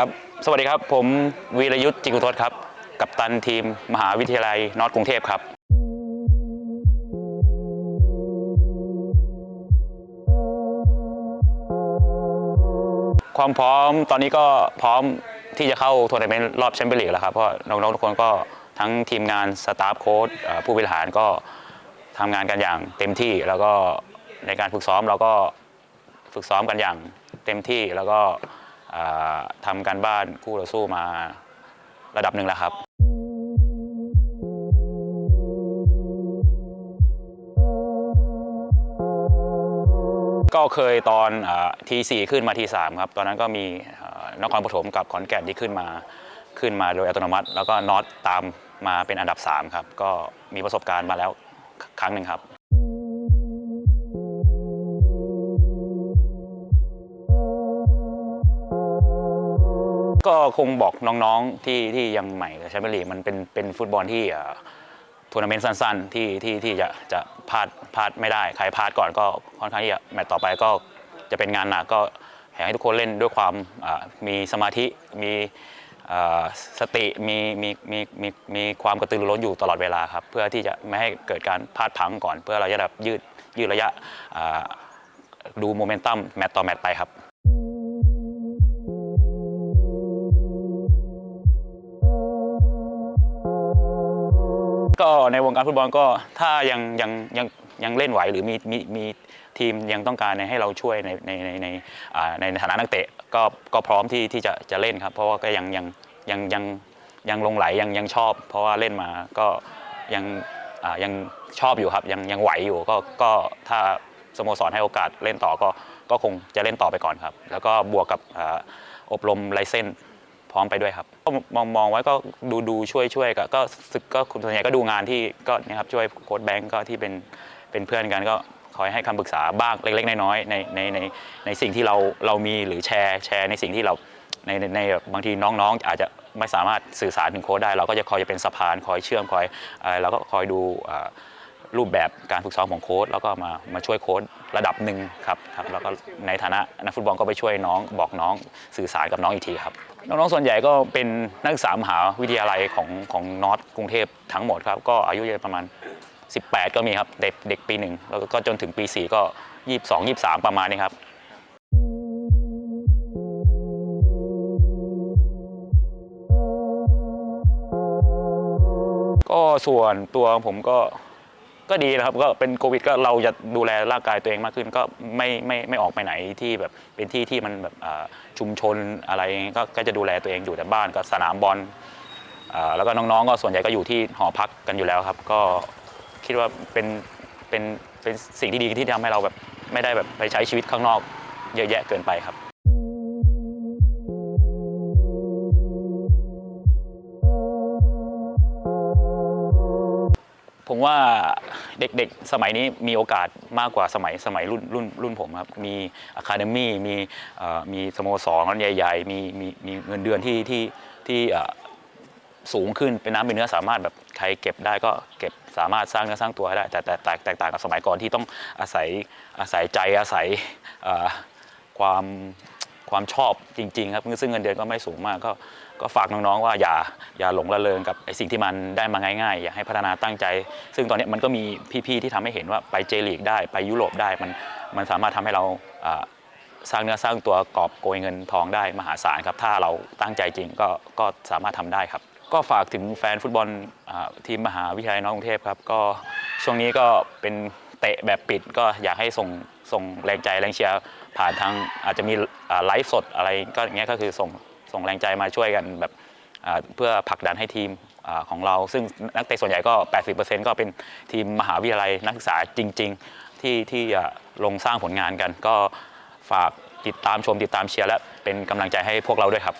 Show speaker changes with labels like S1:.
S1: ครับ สวัสดีครับ ผมวีรยุทธ์จิกุทศครับ กัปตันทีม มหาวิทยาลัยนอตกรุงเทพครับ ความพร้อมตอนนี้ก็พร้อมที่จะเข้าทัวร์นาเมนต์รอบแชมเปี้ยนลีกแล้วครับ เพราะน้องๆทุกคนก็ทั้งทีมงานสตาฟโค้ชผู้บริหารก็ทำงานกันอย่างเต็มที่แล้วก็ในการฝึกซ้อมเราก็ฝึกซ้อมกันอย่างเต็มที่แล้วก็ ทำการบ้านคู่ต่อสู้มาระดับหนึ่งแล้วครับ ก็เคยตอนทีสี่ขึ้นมาทีสามครับ ตอนนั้นก็มีเอ่อนครปฐมกับขอนแก่นที่ขึ้นมาขึ้นมาโดยอัตโนมัติ แล้วก็น็อตตามมาเป็นอันดับ 3 ครับ ก็มีประสบการณ์มาแล้วครั้งหนึ่งครับ ก็คงบอกน้องๆที่ที่ยังใหม่กับแชมเปี้ยนลีกมันเป็นเป็นฟุตบอลที่ทัวร์นาเมนต์สั้นๆ ที่ที่ที่จะจะพลาดพลาดไม่ได้ ใครพลาดก่อนก็ค่อนข้างที่จะแมตต์ต่อไปก็จะเป็นงานหนักก็อยากให้ทุกคนเล่นด้วยความมีสมาธิมีสติมีมีมีมีมีความกระตือรือร้นอยู่ตลอดเวลาครับเพื่อที่จะไม่ให้เกิดการพลาดพังก่อน เพื่อเราจะแบบยืดยืดระยะดูโมเมนตัมแมตต์ต่อแมตต์ไปครับ ก็ในวงการฟุตบอลก็ถ้ายังยังยังยังเล่นไหวหรือมีมีมีทีมยังต้องการให้เราช่วยในในในในอ่าในฐานะนักเตะก็ก็พร้อมที่ที่จะจะเล่นครับ เพราะว่าก็ยังยังยังยังยังลงไหลยังยังชอบ เพราะว่าเล่นมาก็ยังอ่ายังชอบอยู่ครับยังยังไหวอยู่ก็ก็ถ้าสโมสรให้โอกาสเล่นต่อก็ก็คงจะเล่นต่อไปก่อนครับ แล้วก็บวกกับอ่าอบรมไลเซน พร้อมไปด้วยครับก็มองมองไว้ก็ดูดูช่วยช่วยก็ก็สึกก็คุณส่วนใหญ่ก็ดูงานที่ก็เนะครับช่วยโค้ดแบงก์ก็ที่เป็นเป็นเพื่อนกันก็คอยให้คำปรึกษาบ้างเล็ก ๆ น้อยๆในในในในสิ่งที่เราเรามีหรือแชร์แชร์ในสิ่งที่เราในในในแบบบางทีน้องๆ อาจจะไม่สามารถสื่อสารถึงโค้ดได้ เราก็จะคอยจะเป็นสะพานคอยเชื่อมคอยอะไรเราก็คอยดูอ่า รูปแบบการฝึกซ้อมของโค้ชแล้วก็มามาช่วยโค้ชระดับหนึ่งครับครับแล้วก็ในฐานะนักฟุตบอลก็ไปช่วยน้องบอกน้องสื่อสารกับน้องอีกทีครับน้องๆส่วนใหญ่ก็เป็นนักศึกษามหาวิทยาลัยของของนอตกรุงเทพทั้งหมดครับก็อายุจะประมาณ 18 ก็มีครับเด็กเด็กปีหนึ่งแล้วก็จนถึงปี 4 ก็ 22 23 ประมาณนี้ครับก็ส่วนตัวผมก็ ก็ดีนะครับก็เป็นโควิดก็เราจะดูแลร่างกายตัวเองมากขึ้น ก็ไม่ไม่ไม่ออกไปไหนที่แบบเป็นที่ที่มันแบบอ่าชุมชนอะไรก็ก็จะดูแลตัวเองอยู่แต่บ้านก็สนามบอลอ่าแล้วก็น้องๆ ก็ส่วนใหญ่ก็อยู่ที่หอพักกันอยู่แล้วครับ ก็คิดว่าเป็นเป็นเป็นสิ่งที่ดีที่ทำให้เราแบบไม่ได้แบบไปใช้ชีวิตข้างนอกเยอะแยะเกินไปครับ ผมว่าเด็กๆ สมัยนี้มีโอกาสมากกว่าสมัยสมัยรุ่นรุ่นรุ่นผมครับ มีอะคาเดมี่มีมีสโมสรใหญ่ๆ มีมีมีเงินเดือนที่ที่ที่สูงขึ้นเป็นน้ำเป็นเนื้อสามารถแบบใครเก็บได้ก็เก็บสามารถสร้างเนื้อสร้างตัวได้ แต่แต่แตกต่างกับสมัยก่อนที่ต้องอาศัยอาศัยใจอาศัยความความชอบจริง ๆ ครับซึ่งเงินเดือนก็ไม่สูงมากก็ ก็ฝากน้องๆว่าอย่าอย่าหลงระเริงกับไอสิ่งที่มันได้มาง่ายๆ อย่าให้พัฒนาตั้งใจ ซึ่งตอนนี้มันก็มีพี่ๆที่ทำให้เห็นว่าไปเจลีกได้ไปยุโรปได้มันมันสามารถทำให้เราสร้างเนื้อสร้างตัวกอบโกยเงินทองได้มหาศาลครับ ถ้าเราตั้งใจจริงก็ก็สามารถทำได้ครับ ก็ฝากถึงแฟนฟุตบอลทีมมหาวิทยาลัยนอกกรุงเทพครับก็ช่วงนี้ก็เป็นเตะแบบปิดก็อยากให้ส่งส่งแรงใจแรงเชียร์ผ่านทางอาจจะมีไลฟ์สดอะไรก็อย่างเงี้ยก็คือส่ง ส่งแรงใจมาช่วยกันแบบเพื่อผลักดันให้ทีมอของเรา ซึ่งนักเตะส่วนใหญ่ก็ 80%ก็เป็นทีมมหาวิทยาลัยนักศึกษาจริง ๆ ที่ที่ลงสร้างผลงานกัน ก็ฝากติดตามชมติดตามเชียร์และเป็นกำลังใจให้พวกเราด้วยครับ